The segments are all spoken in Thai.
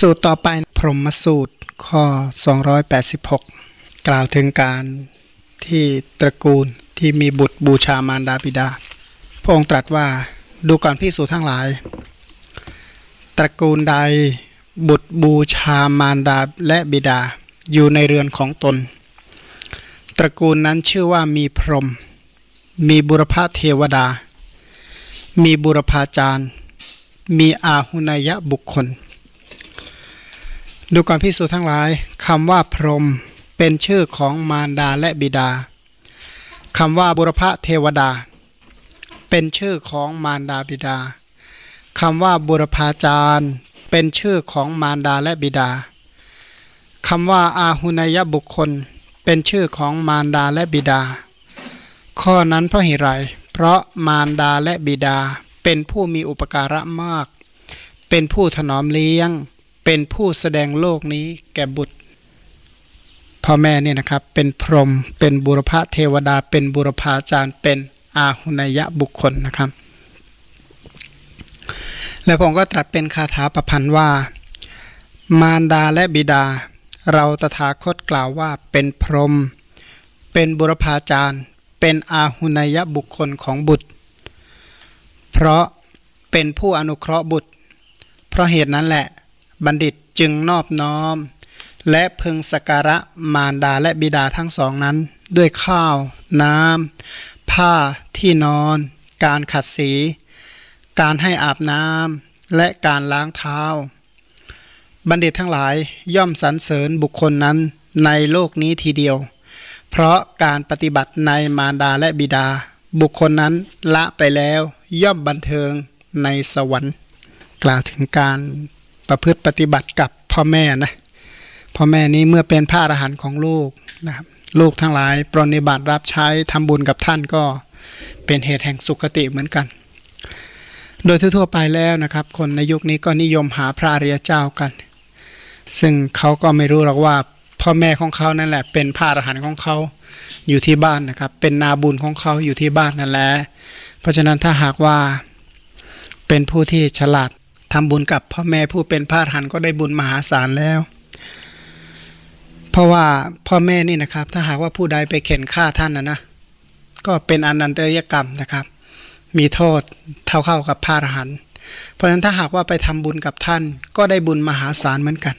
สูตรต่อไปพรหมสูตรข้อ 286 กล่าวถึงการที่ตระกูลที่มีบุตรบูชามารดาบิดา พระองค์ตรัสว่าดูก่อนพิสูจทั้งหลาย ตระกูลใดบุตรบูชามารดาและบิดาอยู่ในเรือนของตน ตระกูลนั้นชื่อว่ามีพรหมมีบุรพาเทวดา มีบุรพาจารย์ มีอาหุนยบุคคล ดูก่อนพิสูจน์ทั้งหลายคำว่าพรหมเป็นชื่อของมารดาและบิดาคำว่าบุรพเทวดา เป็นชื่อของมารดาบิดาคำว่าบุรพาจารย์เป็นชื่อของมารดาและบิดาคำว่าอาหุนยบุคคล เป็นชื่อของมารดาและบิดา ข้อนั้นเพราะเหตุไรเพราะมารดาและบิดาเป็นผู้มีอุปการะมาก เป็นผู้ถนอมเลี้ยง เป็นผู้แสดงโลกนี้แก่บุตรพ่อแม่เนี่ยนะครับเป็นพรหมเป็นบุรพาเทวดา เป็นบุรพาจารย์ เป็นอาหุนยบุคคลนะครับ แล้วผมก็ตรัสเป็นคาถาประพันธ์ว่า มารดาและบิดา เราตถาคตกล่าวว่าเป็นพรหมเป็นบุรพาจารย์ เป็นอาหุนยบุคคลของบุตร เพราะเป็นผู้อนุเคราะห์บุตร เพราะเหตุนั้นแหละ บัณฑิตจึงนอบน้อม และพึงสการะมารดาและบิดาทั้งสองนั้น ด้วยข้าว น้ำผ้าที่นอน การขัดสี การให้อาบน้ำและการล้างเท้า บัณฑิตทั้งหลายย่อมสรรเสริญบุคคลนั้นในโลกนี้ทีเดียว เพราะการปฏิบัติในมารดาและบิดา บุคคลนั้นละไปแล้วย่อมบันเทิงในสวรรค์ กล่าวถึงการ ประพฤติปฏิบัติกับพ่อแม่นะพ่อแม่นี้เมื่อเป็นพระอรหันต์ของลูกนะครับลูกทั้งหลายปรนนิบัติรับใช้ทำบุญกับท่านก็เป็นเหตุแห่งสุขติเหมือนกัน โดยทั่วๆไปแล้วนะครับ คนในยุคนี้ก็นิยมหาพระอริยเจ้ากัน ซึ่งเขาก็ไม่รู้หรอกว่าพ่อแม่ของเขานั่นแหละ เป็นพระอรหันต์ของเขาอยู่ที่บ้านนะครับ เป็นนาบุญของเขาอยู่ที่บ้านนั่นแหละเพราะฉะนั้นถ้าหากว่าเป็นผู้ที่ฉลาด ทำบุญกับพ่อแม่ผู้เป็นพระหันก็ได้บุญมหาศาลแล้ว เพราะว่าพ่อแม่นี่นะครับ ถ้าหากว่าผู้ใดไปเข็นฆ่าท่านนะนะก็เป็นอนันตริยกรรมนะครับ มีโทษเท่าเข้ากับพระอรหันต์เพราะฉะนั้นถ้าหากว่าไปทำบุญกับท่าน ก็ได้บุญมหาศาลเหมือนกัน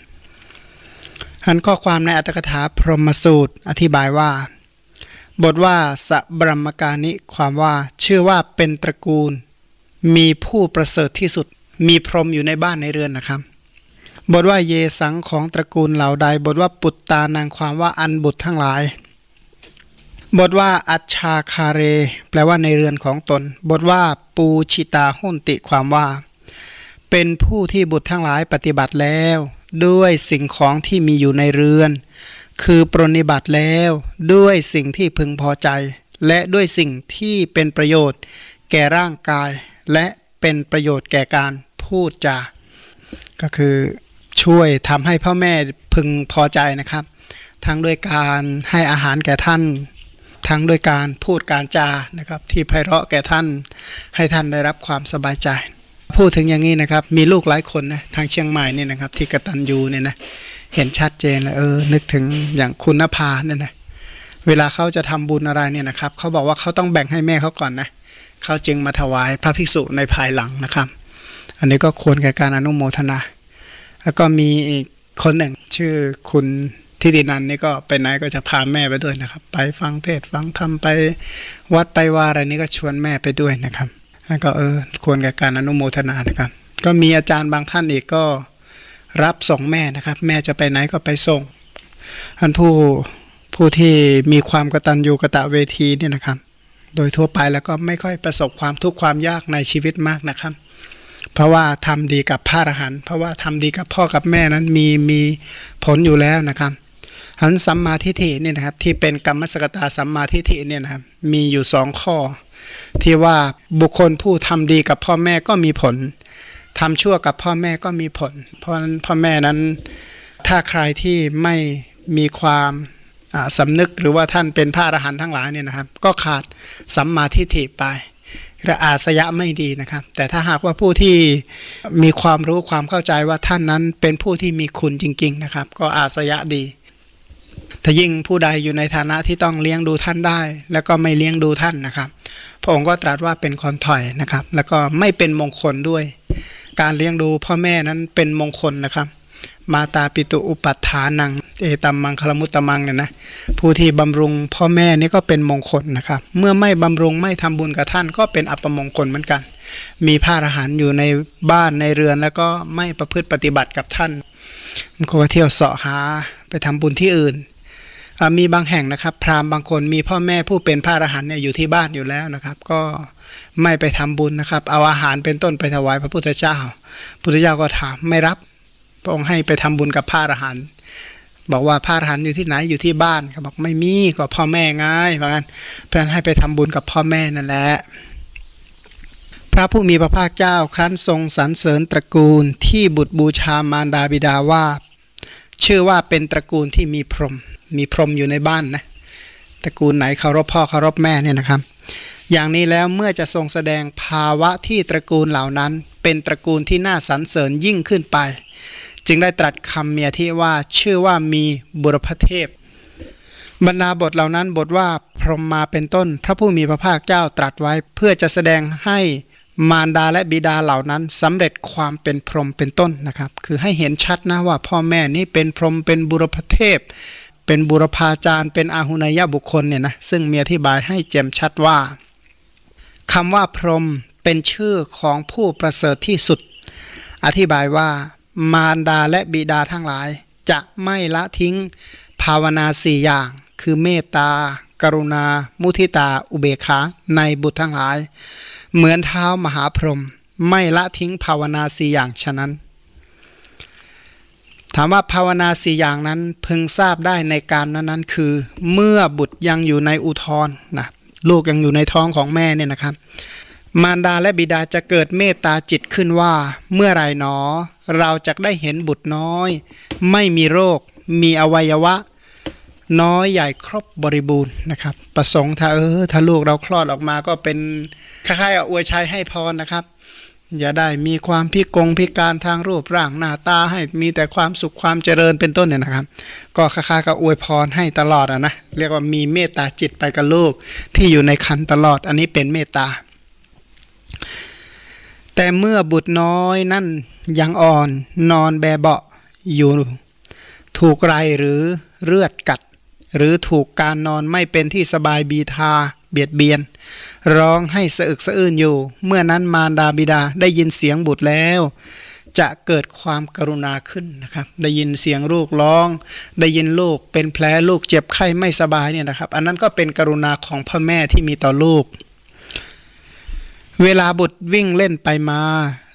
อันข้อความในอัตถกถาพรหมสูตรอธิบายว่า บทว่าสบรมการนิความว่า ชื่อว่าเป็นตระกูล มีผู้ประเสริฐที่สุด มีพรหมอยู่ในบ้านในเรือนนะครับ บทว่าเยสังของตระกูลเหล่าใด บทว่าปุตตานางความว่าอันบุตรทั้งหลาย บทว่าอัชชาคาเร แปลว่าในเรือนของตน บทว่าปูชิตาหุนติความว่า เป็นผู้ที่บุตรทั้งหลายปฏิบัติแล้ว ด้วยสิ่งของที่มีอยู่ในเรือน คือปรนนิบัติแล้วด้วยสิ่งที่พึงพอใจ และด้วยสิ่งที่เป็นประโยชน์ แก่ร่างกาย และเป็นประโยชน์แก่การ พูดจา ก็คือช่วยทำให้พ่อแม่พึงพอใจนะครับ ทั้งด้วยการให้อาหารแก่ท่าน ทั้งด้วยการพูดการจานะครับ ที่ไพเราะแก่ท่าน ให้ท่านได้รับความสบายใจ พูดถึงอย่างนี้นะครับ มีลูกหลายคนนะทางเชียงใหม่เนี่ยนะครับ ที่กตัญญูเนี่ยนะเห็นชัดเจนเลยเออนึกถึงอย่างคุณนภาเนี่ยนะเวลาเขาจะทำบุญอะไรเนี่ยนะครับเขาบอกว่าเขาต้องแบ่งให้แม่เขาก่อนนะเขาจึงมาถวายพระภิกษุในภายหลังนะครับ อันนี้ก็ควรแก่การอนุโมทนา แล้วก็มีอีกคนหนึ่ง ชื่อคุณทิตินันนี่ก็ไปไหนก็จะพาแม่ไปด้วยนะครับ ไปฟังเทศฟังธรรมไปวัดไปว่าอะไรนี่ก็ชวนแม่ไปด้วยนะครับแล้วก็เออควรแก่การอนุโมทนานะครับ ก็มีอาจารย์บางท่านอีกก็รับส่งแม่นะครับ แม่จะไปไหนก็ไปส่งอันผู้ผู้ที่มีความกตัญญูกะตะเวทีเนี่ยนะครับ โดยทั่วไปแล้วก็ไม่ค่อยประสบความทุกข์ความยากในชีวิตมากนะครับ เพราะว่าทำดีกับพระอรหันต์เพราะว่าทำดีกับพ่อกับแม่นั้นมีมีผลอยู่แล้วนะครับหันสัมมาทิฏฐิเนี่ยนะครับที่เป็นกรรมสกตาสัมมาทิฏฐิเนี่ยนะครับมีอยู่สองข้อ ที่ว่าบุคคลผู้ทำดีกับพ่อแม่ก็มีผลทำชั่วกับพ่อแม่ก็มีผล เพราะนั้นพ่อแม่นั้นถ้าใครที่ไม่มีความสำนึกหรือว่าท่านเป็นพระอรหันต์ทั้งหลายเนี่ยนะครับ ก็ขาดสัมมาทิฏฐิไป รืออาสยะไม่ดีนะครับ แต่ถ้าหากว่าผู้ที่มีความรู้ความเข้าใจว่าท่านนั้นเป็นผู้ที่มีคุณจริง ๆนะครับ ก็อาสยะดี ถ้ายิ่งผู้ใดอยู่ในฐานะที่ต้องเลี้ยงดูท่านได้ แล้วก็ไม่เลี้ยงดูท่านนะครับ พระองค์ก็ตรัสว่าเป็นคนถอยนะครับ แล้วก็ไม่เป็นมงคลด้วย การเลี้ยงดูพ่อแม่นั้นเป็นมงคลนะครับ มาตาปิตุอุปัฏฐานัง เอตัมมังคลมุตตมังเนี่ยนะผู้ที่บำรุงพ่อแม่นี่ก็เป็นมงคลนะครับ เมื่อไม่บำรุงไม่ทำบุญกับท่านก็เป็นอัปมงคลเหมือนกัน มีพระอรหันต์อยู่ในบ้านในเรือนแล้วก็ไม่ประพฤติปฏิบัติกับท่านมันก็เที่ยวเสาะหาไปทำบุญที่อื่นมีบางแห่งนะครับ พราหมณ์บางคนมีพ่อแม่ผู้เป็นพระอรหันต์เนี่ยอยู่ที่บ้านอยู่แล้วนะครับ ก็ไม่ไปทำบุญนะครับ เอาอาหารเป็นต้นไปถวายพระพุทธเจ้า พุทธเจ้าก็ถามไม่รับพระองค์ให้ไปทำบุญกับพระอรหันต์ บอกว่าพระอรหันต์อยู่ที่ไหนอยู่ที่บ้านเขาบอกไม่มีก็พ่อแม่ไง่ายเพราะงั้นเพื่อนให้ไปทำบุญกับพ่อแม่นั่นแหละพระผู้มีพระภาคเจ้าครั้นทรงสรรเสริญตระกูลที่บุตรบูชามารดาบิดาว่า ชื่อว่าเป็นตระกูลที่มีพรหมมีพรหมอยู่ในบ้านนะตระกูลไหนเคารพพ่อเคารพแม่เนี่ยนะครับ อย่างนี้แล้วเมื่อจะทรงแสดงภาวะที่ตระกูลเหล่านั้น เป็นตระกูลที่น่าสรรเสริญยิ่งขึ้นไป จึงได้ตรัสคำเมียที่ว่าชื่อว่ามีบุรพเทพ บรรดาบทเหล่านั้นบทว่าพรหมมาเป็นต้น พระผู้มีพระภาคเจ้าตรัสไว้เพื่อจะแสดงให้มารดาและบิดาเหล่านั้นสำเร็จความเป็นพรหมเป็นต้นนะครับ คือให้เห็นชัดนะว่าพ่อแม่นี้เป็นพรหมเป็นบุรพเทพ เป็นบุรพาจารย์ เป็นอาหุนายบุคคลเนี่ยนะซึ่งมีอธิบายให้แจ่มชัดว่าคำว่าพรหมเป็นชื่อของผู้ประเสริฐที่สุด อธิบายว่า มารดาและบิดาทั้งหลาย จะไม่ละทิ้ง ภาวนาสี่อย่าง คือเมตตา กรุณา มุทิตา อุเบกขาในบุตรทั้งหลาย เหมือนเท้ามหาพรหมไม่ละทิ้งภาวนาสี่อย่างฉะนั้น ถามว่าภาวนาสี่อย่างนั้นพึงทราบได้ในการนั้นๆ คือ เมื่อบุตรยังอยู่ในอุทธรนะลูกยังอยู่ในท้องของแม่เนี่ยนะครับ มารดาและบิดาจะเกิดเมตตาจิตขึ้นว่าเมื่อไรหนอ เราจะได้เห็นบุตรน้อย ไม่มีโรค มีอวัยวะ น้อยใหญ่ครบบริบูรณ์นะครับ ประสงค์ถ้าเออถ้าลูกเราคลอดออกมาก็เป็นคล้ายๆอวยชัยให้พรนะครับ อย่าได้มีความพิกงพิการทางรูปร่างหน้าตาให้มีแต่ความสุขความเจริญเป็นต้นเนี่ยนะครับ ก็คล้ายๆกับอวยพรให้ตลอดอะนะเรียกว่ามีเมตตาจิตไปกับลูกที่อยู่ในคันตลอด อันนี้เป็นเมตตาแต่เมื่อบุตรน้อยนั่น ยังอ่อนนอนแบเบาะอยู่ ถูกไรหรือเลือดกัด หรือถูกการนอนไม่เป็นที่สบายบีทาเบียดเบียน ร้องให้สะอึกสะอื้นอยู่ เมื่อนั้นมารดาบิดาได้ยินเสียงบุตรแล้ว จะเกิดความกรุณาขึ้นนะครับ ได้ยินเสียงลูกร้อง ได้ยินลูกเป็นแผลลูกเจ็บไข้ไม่สบายเนี่ยนะครับ อันนั้นก็เป็นกรุณาของพ่อแม่ที่มีต่อลูก เวลาบุตรวิ่งเล่นไปมา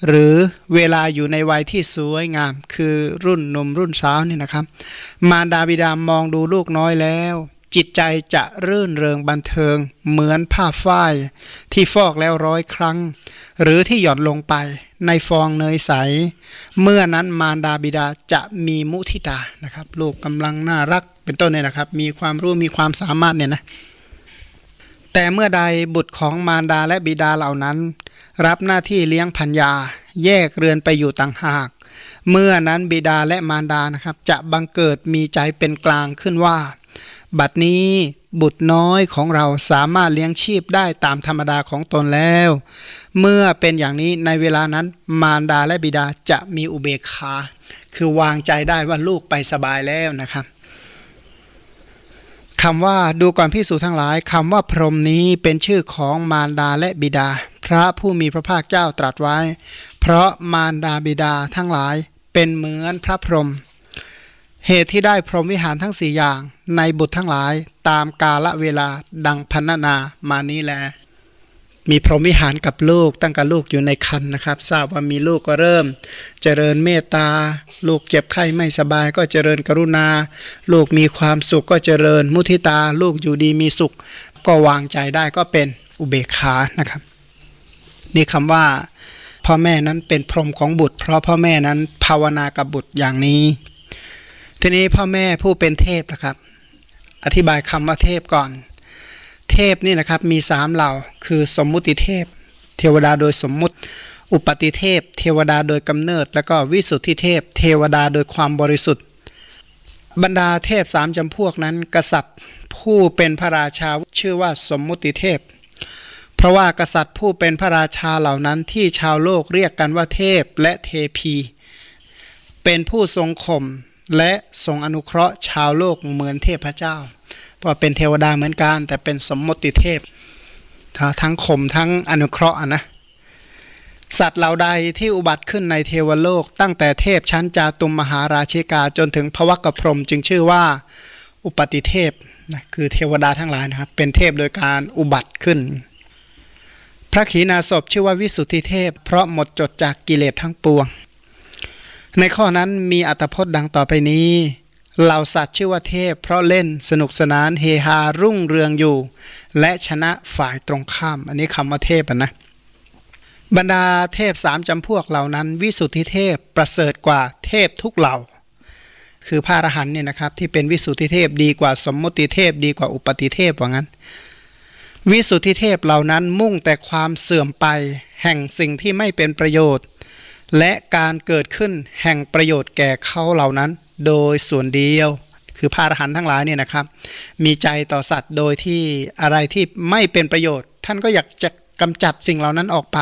หรือเวลาอยู่ในวัยที่สวยงาม คือรุ่นหนมรุ่นสาวนี่นะครับ มารดาบิดามองดูลูกน้อยแล้ว จิตใจจะรื่นเริงบันเทิง เหมือนผ้าฝ้าย ที่ฟอกแล้วร้อยครั้ง หรือที่หย่อนลงไป ในฟองเนยใส เมื่อนั้นมารดาบิดาจะมีมุทิตานะครับ ลูกกำลังน่ารักเป็นต้นเนี่ยนะครับ มีความรู้มีความสามารถเนี่ยนะ แต่เมื่อใดบุตรของมารดาและบิดาเหล่านั้น รับหน้าที่เลี้ยงพัญญา แยกเรือนไปอยู่ต่างหาก เมื่อนั้นบิดาและมารดานะครับ จะบังเกิดมีใจเป็นกลางขึ้นว่า บัดนี้บุตรน้อยของเราสามารถเลี้ยงชีพได้ตามธรรมดาของตนแล้ว เมื่อเป็นอย่างนี้ในเวลานั้นมารดาและบิดาจะมีอุเบกขา คือวางใจได้ว่าลูกไปสบายแล้วนะครับ คำว่าดูก่อนพิสูจทั้งหลายคำว่าพรหมนี้เป็นชื่อของมารดาและบิดา พระผู้มีพระภาคเจ้าตรัสไว้ เพราะมารดาบิดาทั้งหลายเป็นเหมือนพระพรหมเหตุที่ได้พรหมวิหารทั้งสี่อย่างในบุตรทั้งหลายตามกาลเวลาดังพันนามานี้แล มีพรหมวิหารกับลูก ตั้งแต่ลูกอยู่ในคันนะครับ ทราบว่ามีลูกก็เริ่ม เจริญเมตตา ลูกเจ็บไข้ไม่สบายก็เจริญกรุณา ลูกมีความสุขก็เจริญมุทิตา ลูกอยู่ดีมีสุข ก็วางใจได้ก็เป็นอุเบกขานะครับ นี่คำว่าพ่อแม่นั้นเป็นพรหมของบุตร เพราะพ่อแม่นั้นภาวนากับบุตรอย่างนี้ ทีนี้พ่อแม่ผู้เป็นเทพนะครับ อธิบายคำว่าเทพก่อน เทพนี่นะครับมีสามเหล่าคือสมมุติเทพ เทวดาโดยสมมุติ อุปติเทพ เทวดาโดยกำเนิด แล้วก็วิสุทธิเทพ เทวดาโดยความบริสุทธิ์ บรรดาเทพสามจำพวกนั้น กษัตริย์ผู้เป็นพระราชาชื่อว่าสมมุติเทพ เพราะว่ากษัตริย์ผู้เป็นพระราชาเหล่านั้นที่ชาวโลกเรียกกันว่าเทพและเทพี เป็นผู้ทรงข่มและทรงอนุเคราะห์ชาวโลกเหมือนเทพเจ้า เพราะเป็นเทวดาเหมือนกัน แต่เป็นสมมติเทพ ทั้งข่มทั้งอนุเคราะห์นะสัตว์เหล่าใดที่อุบัติขึ้นในเทวโลก ตั้งแต่เทพชั้นจาตุมมหาราชิกาจนถึงพระวักกพรมจึงชื่อว่าอุปติเทพนะคือเทวดาทั้งหลายนะครับ เป็นเทพโดยการอุบัติขึ้น พระขีณาสพชื่อว่าวิสุทธิเทพ เพราะหมดจดจากกิเลสทั้งปวง ในข้อนั้นมีอัตพจน์ดังต่อไปนี้ เหล่าสัตว์ชื่อว่าเทพ เพราะเล่นสนุกสนานเฮฮารุ่งเรืองอยู่ และชนะฝ่ายตรงข้าม อันนี้คำว่าเทพนะบรรดาเทพสามจำพวกเหล่านั้น วิสุทธิเทพประเสริฐกว่าเทพทุกเหล่า คือพระอรหันเนี่ยนะครับที่เป็นวิสุทธิเทพดีกว่าสมมติเทพดีกว่าอุปติเทพว่างั้น วิสุทธิเทพเหล่านั้นมุ่งแต่ความเสื่อมไป แห่งสิ่งที่ไม่เป็นประโยชน์ และการเกิดขึ้นแห่งประโยชน์แก่เขาเหล่านั้น โดยส่วนเดียว คือพระหันทั้งหลายเนี่ยนะครับ มีใจต่อสัตว์โดยที่อะไรที่ไม่เป็นประโยชน์ ท่านก็อยากจะกำจัดสิ่งเหล่านั้นออกไป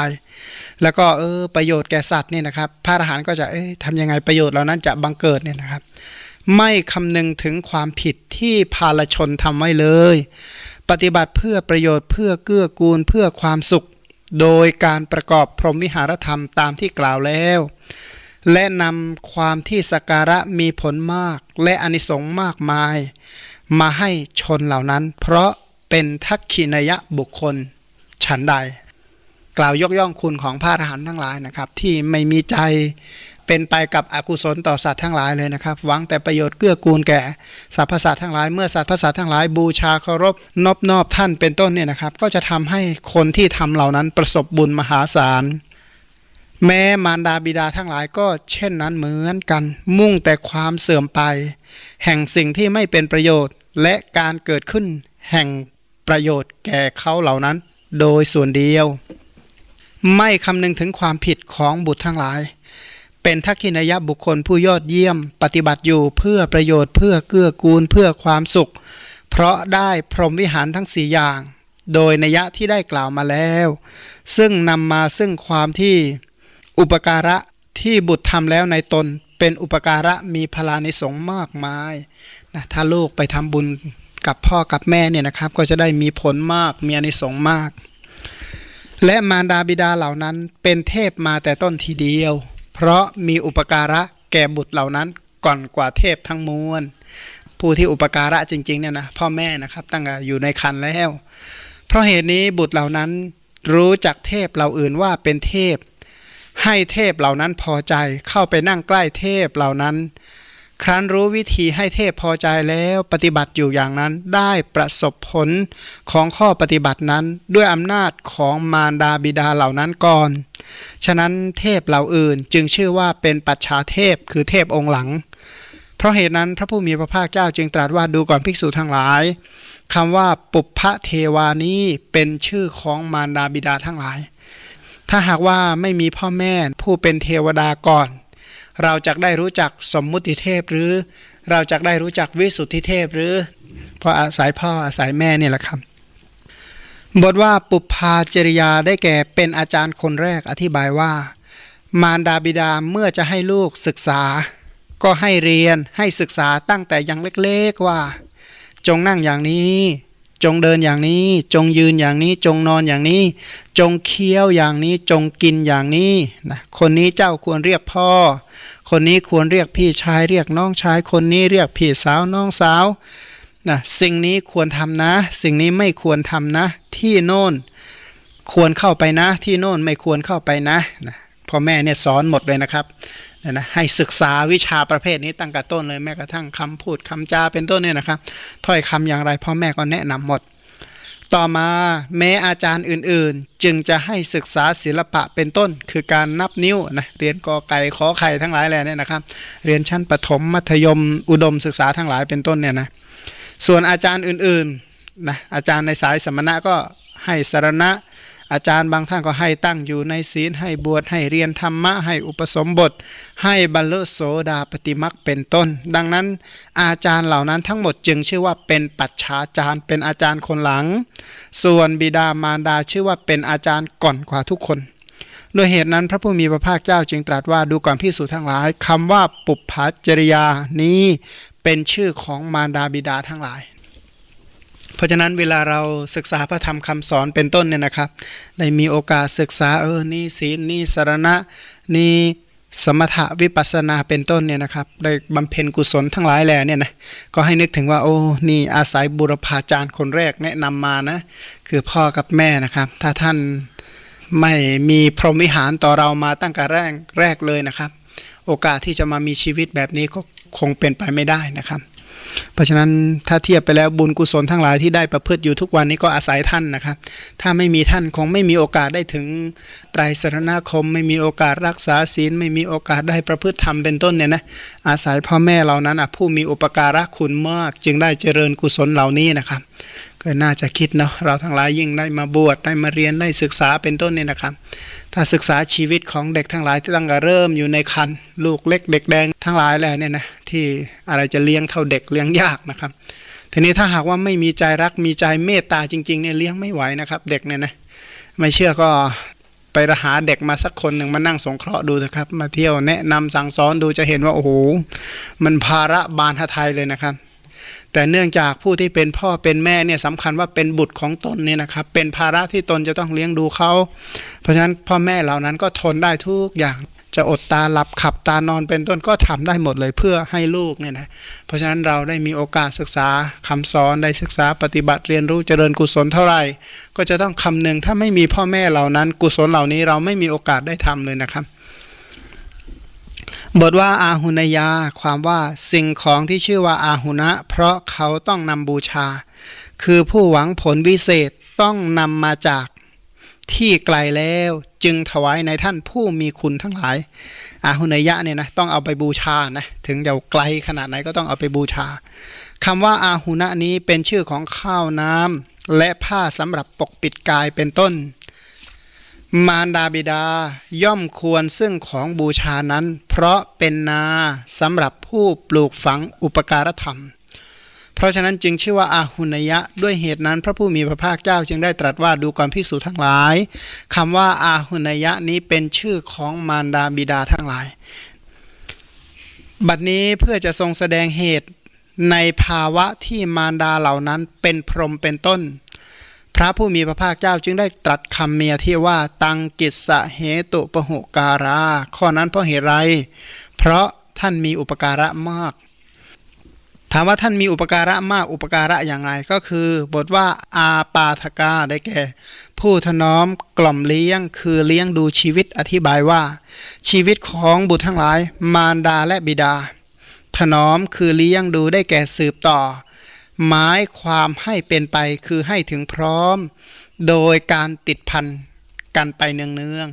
แล้วก็เออประโยชน์แก่สัตว์เนี่ยนะครับพระหันก็จะเอ๊ะทำยังไงประโยชน์เหล่านั้นจะบังเกิดเนี่ยนะครับ ไม่คำนึงถึงความผิดที่พาลชนทำไว้เลย ปฏิบัติเพื่อประโยชน์เพื่อเกื้อกูลเพื่อความสุข โดยการประกอบพรหมวิหารธรรมตามที่กล่าวแล้ว และนำความที่สการะมีผลมาก และอนิสงส์มากมาย มาให้ชนเหล่านั้น เพราะเป็นทักขินยะบุคคล ฉันใด กล่าวยกย่องคุณของพระอรหันต์ทั้งหลายนะครับ ที่ไม่มีใจเป็นไปกับอกุศลต่อสัตว์ทั้งหลายเลยนะครับ หวังแต่ประโยชน์เกื้อกูลแก่สรรพสัตว์ทั้งหลาย เมื่อสัตว์พสัตว์ทั้งหลาย บูชาเคารพนอบนอบท่านเป็นต้นเนี่ยนะครับ ก็จะทำให้คนที่ทำเหล่านั้นประสบบุญมหาศาล แม้มารดาบิดาทั้งหลายก็เช่นนั้นเหมือนกัน มุ่งแต่ความเสื่อมไป แห่งสิ่งที่ไม่เป็นประโยชน์ และการเกิดขึ้นแห่งประโยชน์แก่เขาเหล่านั้น โดยส่วนเดียว ไม่คำนึงถึงความผิดของบุตรทั้งหลาย เป็นทักขินายะบุคคลผู้ยอดเยี่ยม ปฏิบัติอยู่เพื่อประโยชน์เพื่อเกื้อกูลเพื่อความสุข เพราะได้พรหมวิหารทั้งสี่อย่าง โดยนัยยะที่ได้กล่าวมาแล้ว ซึ่งนำมาซึ่งความที่ อุปการะที่บุตรทำแล้วในตนเป็นอุปการะมีพลานิสงมากมายนะถ้าลูกไปทำบุญกับพ่อกับแม่เนี่ยนะครับ ก็จะได้มีผลมากมีอนิสงมาก และมารดาบิดาเหล่านั้นเป็นเทพมาแต่ต้นทีเดียว เพราะมีอุปการะแก่บุตรเหล่านั้นก่อนกว่าเทพทั้งมวลผู้ที่อุปการะจริงๆเนี่ยนะพ่อแม่นะครับตั้งแต่อยู่ในคันแล้ว เพราะเหตุนี้บุตรเหล่านั้นรู้จักเทพเหล่าอื่นว่าเป็นเทพ ให้เทพเหล่านั้นพอใจเข้าไปนั่งใกล้เทพเหล่านั้น ครั้นรู้วิธีให้เทพพอใจแล้วปฏิบัติอยู่อย่างนั้นได้ประสบผลของข้อปฏิบัตินั้นด้วยอำนาจของมารดาบิดาเหล่านั้นก่อน ฉะนั้นเทพเหล่าอื่นจึงชื่อว่าเป็นปัจฉาเทพคือเทพองค์หลัง เพราะเหตุนั้นพระผู้มีพระภาคเจ้าจึงตรัสว่าดูก่อนภิกษุทั้งหลายคำว่าปุพพะเทวานี้เป็นชื่อของมารดาบิดาทั้งหลาย ถ้าหากว่าไม่มีพ่อแม่ผู้เป็นเทวดาก่อน เราจะได้รู้จักสมมุติเทพหรือเราจะได้รู้จักวิสุทธิเทพหรือเพราะอาศัยพ่ออาศัยแม่นี่แหละครับบทว่าปุพพาจริยาได้แก่เป็นอาจารย์คนแรกอธิบายว่า มารดาบิดาเมื่อจะให้ลูกศึกษา ก็ให้เรียนให้ศึกษาตั้งแต่ยังเล็กๆว่า จงนั่งอย่างนี้ จงเดินอย่างนี้ จงยืนอย่างนี้ จงนอนอย่างนี้ จงเคี้ยวอย่างนี้ จงกินอย่างนี้นะคนนี้เจ้าควรเรียกพ่อ คนนี้ควรเรียกพี่ชายเรียกน้องชาย คนนี้เรียกพี่สาวน้องสาวนะสิ่งนี้ควรทำนะ สิ่งนี้ไม่ควรทำนะ ที่โน่น ควรเข้าไปนะ ที่โน่นไม่ควรเข้าไปนะนะพ่อแม่เนี่ยสอนหมดเลยนะครับ นะนะให้ศึกษาวิชาประเภทนี้ตั้งแต่ต้นเลยแม้กระทั่งคำพูดคำจาเป็นต้นเนี่ยนะครับถ้อยคำอย่างไรพ่อแม่ก็แนะนำหมด ต่อมาแม้อาจารย์อื่นๆ จึงจะให้ศึกษาศิลปะเป็นต้น คือการนับนิ้วนะเรียนกอไก่ขอไข่ทั้งหลายแหล่เนี่ยนะครับ เรียนชั้นประถมมัธยมอุดมศึกษาทั้งหลายเป็นต้นเนี่ยนะส่วนอาจารย์อื่นๆนะอาจารย์ในสายสมณะก็ให้สารณะ อาจารย์บางท่านก็ให้ตั้งอยู่ในศีลให้บวชให้เรียนธรรมะให้อุปสมบท ให้บรรลุโสดาปฏิมักเป็นต้น ดังนั้นอาจารย์เหล่านั้นทั้งหมดจึงชื่อว่าเป็นปัจฉาจารย์ เป็นอาจารย์คนหลัง ส่วนบิดามารดาชื่อว่าเป็นอาจารย์ก่อนกว่าทุกคนโดยเหตุนั้นพระผู้มีพระภาคเจ้าจึงตรัสว่าดูก่อนพิสูจทั้งหลายคำว่าปุพพจริยานี้เป็นชื่อของมารดาบิดาทั้งหลาย เพราะฉะนั้นเวลาเราศึกษาพระธรรมคำสอนเป็นต้นเนี่ยนะครับได้มีโอกาสศึกษาเออนี่ศีลนี่สารณะนี่สมถะวิปัสสนาเป็นต้นเนี่ยนะครับได้บำเพ็ญกุศลทั้งหลายแหล่เนี่ยนะก็ให้นึกถึงว่าโอ้นี่อาศัยบุรพาจารย์คนแรกแนะนำมานะคือพ่อกับแม่นะครับ ถ้าท่านไม่มีพรหมวิหารต่อเรามาตั้งแต่แรกแรกเลยนะครับ โอกาสที่จะมามีชีวิตแบบนี้ก็คงเป็นไปไม่ได้นะครับ เพราะฉะนั้นถ้าเทียบไปแล้วบุญกุศลทั้งหลายที่ได้ประพฤติอยู่ทุกวันนี้ก็อาศัยท่านนะครับ ถ้าไม่มีท่านคงไม่มีโอกาสได้ถึงไตรสรณคม ไม่มีโอกาสรักษาศีล ไม่มีโอกาสได้ประพฤติธรรมเป็นต้นเนี่ยนะอาศัยพ่อแม่เหล่านั้นอะผู้มีอุปการะคุณมาก จึงได้เจริญกุศลเหล่านี้นะครับก็น่าจะคิดเนาะเราทั้งหลายยิ่งได้มาบวชได้มาเรียนได้ศึกษาเป็นต้นเนี่ยนะครับ ถ้าศึกษาชีวิตของเด็กทั้งหลายที่ตั้งแต่เริ่มอยู่ในคันลูกเล็กเด็กแดงทั้งหลายแหละเนี่ยนะ ที่อะไรจะเลี้ยงเท่าเด็กเลี้ยงยากนะครับ ทีนี้ถ้าหากว่าไม่มีใจรักมีใจเมตตาจริงๆเนี่ยเลี้ยงไม่ไหวนะครับเด็กเนี่ยนะไม่เชื่อก็ไปหาเด็กมาสักคนหนึ่งมานั่งสงเคราะห์ดูนะครับ มาเที่ยวแนะนำสั่งสอนดูจะเห็นว่าโอ้โหมันภาระบานหทัยเลยนะครับ แต่เนื่องจากผู้ที่เป็นพ่อเป็นแม่เนี่ยสำคัญว่าเป็นบุตรของตนเนี่ยนะครับ เป็นภาระที่ตนจะต้องเลี้ยงดูเขาเพราะฉะนั้นพ่อแม่เหล่านั้นก็ทนได้ทุกอย่าง จะอดตาหลับขับตานอนเป็นต้นก็ทำได้หมดเลยเพื่อให้ลูกเนี่ยนะเพราะฉะนั้นเราได้มีโอกาสศึกษาคำสอนได้ศึกษาปฏิบัติเรียนรู้เจริญกุศลเท่าไหร่ ก็จะต้องคำนึงถ้าไม่มีพ่อแม่เหล่านั้น กุศลเหล่านี้เราไม่มีโอกาสได้ทำเลยนะครับ บทว่าอาหุนยา ความว่าสิ่งของที่ชื่อว่าอาหุนะ เพราะเขาต้องนำบูชา คือผู้หวังผลวิเศษต้องนำมาจาก ที่ไกลแล้วจึงถวายในท่านผู้มีคุณทั้งหลายอาหุนยะเนี่ยนะต้องเอาไปบูชานะถึงจะไกลขนาดไหนก็ต้องเอาไปบูชาคำว่าอาหุนะนี้เป็นชื่อของข้าวน้ำและผ้าสำหรับปกปิดกายเป็นต้น มารดาบิดาย่อมควรซึ่งของบูชานั้น เพราะเป็นนาสำหรับผู้ปลูกฝังอุปการธรรม เพราะฉะนั้นจึงชื่อว่าอาหุนยะ ด้วยเหตุนั้นพระผู้มีพระภาคเจ้าจึงได้ตรัสว่าดูก่อนภิกษุทั้งหลายคำว่าอาหุนยะนี้เป็นชื่อของมารดาบิดาทั้งหลาย บัดนี้เพื่อจะทรงแสดงเหตุในภาวะที่มารดาเหล่านั้นเป็นพรหมเป็นต้น พระผู้มีพระภาคเจ้าจึงได้ตรัสคำเมียที่ว่าตังกิสะเหตุปหุการา ข้อนั้นเพราะเหตุไร เพราะท่านมีอุปการะมาก ถามว่าท่านมีอุปการะมากอุปการะอย่างไรก็คือ บทว่าอาปาทกาได้แก่ ผู้ถนอมกล่อมเลี้ยง คือเลี้ยงดูชีวิตอธิบายว่า ชีวิตของบุตรทั้งหลาย มารดาและบิดา ถนอมคือเลี้ยงดูได้แก่สืบต่อ หมายความให้เป็นไปคือให้ถึงพร้อม โดยการติดพันกันไปเนือง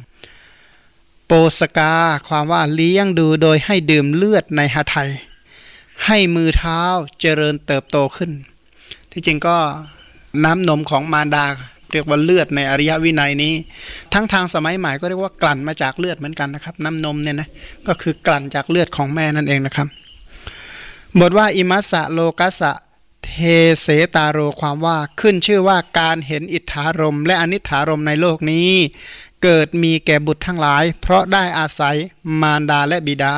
ๆโปสกา ความว่าเลี้ยงดูโดยให้ดื่มเลือดในหทัย ให้มือเท้าเจริญเติบโตขึ้น ที่จริงก็น้ำนมของมารดา เรียกว่าเลือดในอริยวินัยนี้ ทั้งทางสมัยใหม่ก็เรียกว่ากลั่นมาจากเลือดเหมือนกันนะครับ น้ำนมเนี่ยนะก็คือกลั่นจากเลือดของแม่นั่นเองนะครับ บทว่าอิมัสสะโลกัสสะเทเสตาโรความว่าขึ้นชื่อว่าการเห็นอิทธารม และอนิถารมในโลกนี้ เกิดมีแก่บุตรทั้งหลาย เพราะได้อาศัยมารดาและบิดา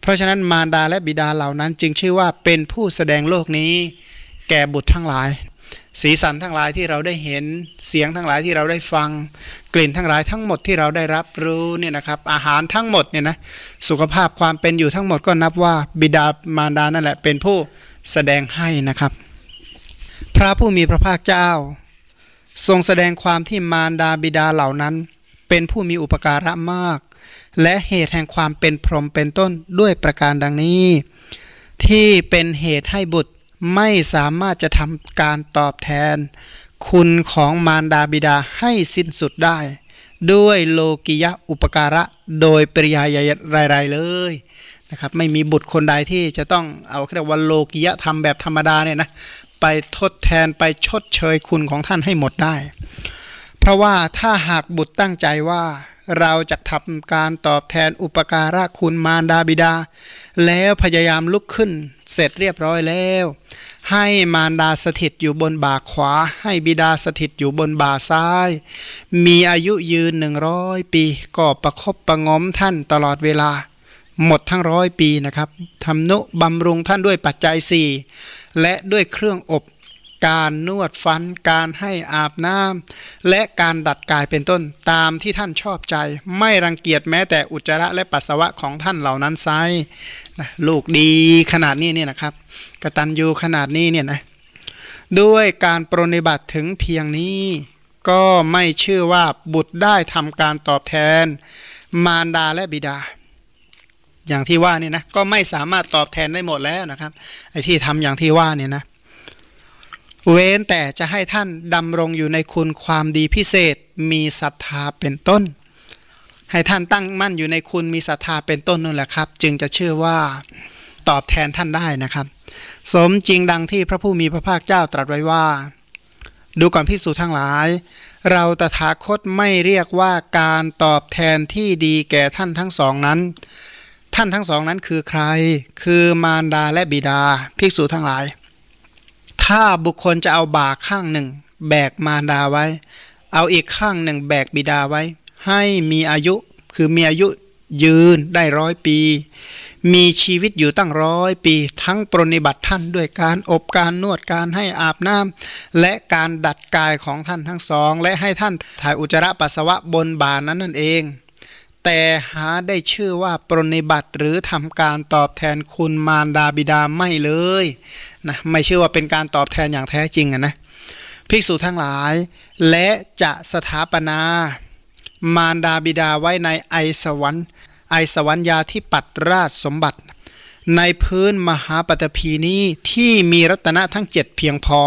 เพราะฉะนั้นมารดาและบิดาเหล่านั้นจึงชื่อว่าเป็นผู้แสดงโลกนี้ แก่บุตรทั้งหลาย สีสันทั้งหลายที่เราได้เห็นเสียงทั้งหลายที่เราได้ฟัง กลิ่นทั้งหลายทั้งหมดที่เราได้รับรู้เนี่ยนะครับอาหารทั้งหมดเนี่ยนะสุขภาพความเป็นอยู่ทั้งหมดก็นับว่าบิดามารดานั่นแหละเป็นผู้แสดงให้นะครับ พระผู้มีพระภาคเจ้า ทรงแสดงความที่มารดาบิดาเหล่านั้น เป็นผู้มีอุปการะมาก และเหตุแห่งความเป็นพรหมเป็นต้นด้วยประการดังนี้ ที่เป็นเหตุให้บุตรไม่สามารถจะทำการตอบแทน คุณของมารดาบิดาให้สิ้นสุดได้ ด้วยโลกิยะอุปการะโดยปริยายรายๆเลยนะครับไม่มีบุตรคนใดที่จะต้องเอาเรียกว่าโลกิยะธรรมแบบธรรมดาเนี่ยนะไปทดแทนไปชดเชยคุณของท่านให้หมดได้ ราะว่าถ้าหากบุตรตั้งใจว่าเราจะทำการตอบแทนอุปการะคุณมารดาบิดา แล้วพยายามลุกขึ้น เสร็จเรียบร้อยแล้ว ให้มารดาสถิตอยู่บนบ่าขวา ให้บิดาสถิตอยู่บนบ่าซ้าย มีอายุยืนหนึ่งร้อยปี ก็ประคบประงมท่านตลอดเวลา หมดทั้งร้อยปีนะครับทำนุบำรุงท่านด้วยปัจจัยสี่และด้วยเครื่องอบ การนวดฟัน การให้อาบน้ำและการดัดกายเป็นต้นตามที่ท่านชอบใจ ไม่รังเกียจแม้แต่อุจจาระและปัสสาวะของท่านเหล่านั้นไซนะลูกดีขนาดนี้เนี่ยนะครับกตัญญูขนาดนี้เนี่ยนะด้วยการปรนนิบัติถึงเพียงนี้ ก็ไม่เชื่อว่าบุตรได้ทำการตอบแทน มารดาและบิดา อย่างที่ว่านี่นะก็ไม่สามารถตอบแทนได้หมดแล้วนะครับไอ้ที่ทำอย่างที่ว่าเนี่ยนะ เว้นแต่จะให้ท่านดำรงอยู่ในคุณความดีพิเศษมีศรัทธาเป็นต้น ให้ท่านตั้งมั่นอยู่ในคุณมีศรัทธาเป็นต้นนั่นแหละครับ จึงจะเชื่อว่าตอบแทนท่านได้นะครับ สมจริงดังที่พระผู้มีพระภาคเจ้าตรัสไว้ว่า ดูก่อนพิสูจทั้งหลาย เราตถาคตไม่เรียกว่าการตอบแทนที่ดีแก่ท่านทั้งสองนั้น ท่านทั้งสองนั้นคือใคร คือมารดาและบิดาภิกษุทั้งหลาย ถ้าบุคคลจะเอาบ่าข้างหนึ่ง แบกมารดาไว้ เอาอีกข้างหนึ่งแบกบิดาไว้ ให้มีอายุคือมีอายุยืนได้ร้อยปี มีชีวิตอยู่ตั้งร้อยปี ทั้งปรนนิบัติท่านด้วยการอบการนวดการให้อาบน้ำและการดัดกายของท่านทั้งสอง และให้ท่านถ่ายอุจจาระปัสสาวะบนบานั้นนั่นเอง แต่หาได้ชื่อว่าปรนนิบัติหรือทำการตอบแทนคุณมารดาบิดาไม่เลยนะไม่เชื่อว่าเป็นการตอบแทนอย่างแท้จริงอะนะภิกษุทั้งหลาย และจะสถาปนา มารดาบิดาไว้ในไอสวรรค์ไอสวรรยาที่ปัดราชสมบัติ ในพื้นมหาปฐพีนี้ที่มีรัตนะทั้งเจ็ดเพียงพอ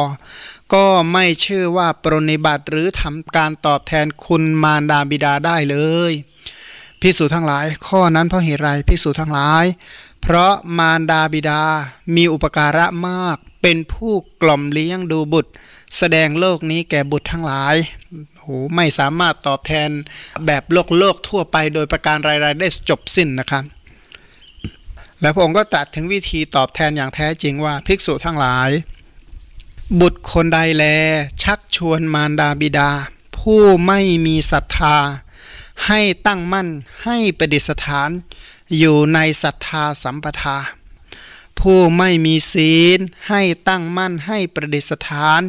ก็ไม่เชื่อว่าปรนนิบัติหรือทำการตอบแทนคุณมารดาบิดาได้เลย พิสูจทั้งหลาย ข้อนั้นเพราะเหตุไรพิสูจทั้งหลาย เพราะมารดาบิดามีอุปการะมาก เป็นผู้กล่อมเลี้ยงดูบุตร แสดงโลกนี้แก่บุตรทั้งหลายโหไม่สามารถตอบแทนแบบโลกโลกทั่วไปโดยประการรายๆได้จบสิ้นนะครับแล้วพระองค์ก็ตรัสถึงวิธีตอบแทนอย่างแท้จริงว่าภิกษุทั้งหลาย บุตรคนใดแล ชักชวนมารดาบิดา ผู้ไม่มีศรัทธา ให้ตั้งมั่นให้ประดิษฐาน อยู่ในศรัทธาสัมปทา ผู้ไม่มีศีลให้ตั้งมั่นให้ประดิษฐาน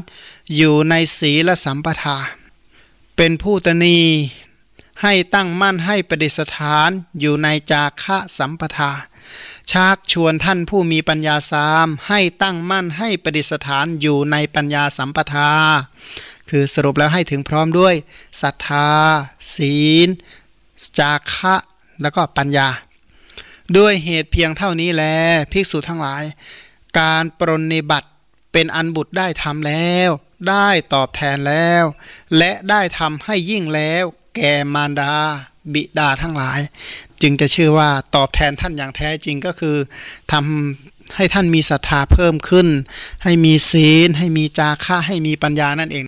อยู่ในศีลสัมปทา เป็นผู้ตนีให้ตั้งมั่นให้ประดิษฐานอยู่ในจาคะสัมปทา ชักชวนท่านผู้มีปัญญาสามให้ตั้งมั่นให้ประดิษฐานอยู่ในปัญญาสัมปทา คือสรุปแล้วให้ถึงพร้อมด้วยศรัทธา ศีล จาคะแล้วก็ปัญญา ด้วยเหตุเพียงเท่านี้แลภิกษุทั้งหลาย การปรนนิบัติเป็นอันบุตรได้ทำแล้ว ได้ตอบแทนแล้ว และได้ทำให้ยิ่งแล้ว แก่มารดา บิดาทั้งหลาย จึงจะชื่อว่าตอบแทนท่านอย่างแท้จริงก็คือทำให้ท่านมีศรัทธาเพิ่มขึ้น ให้มีศีล ให้มีจาคะให้มีปัญญานั่นเอง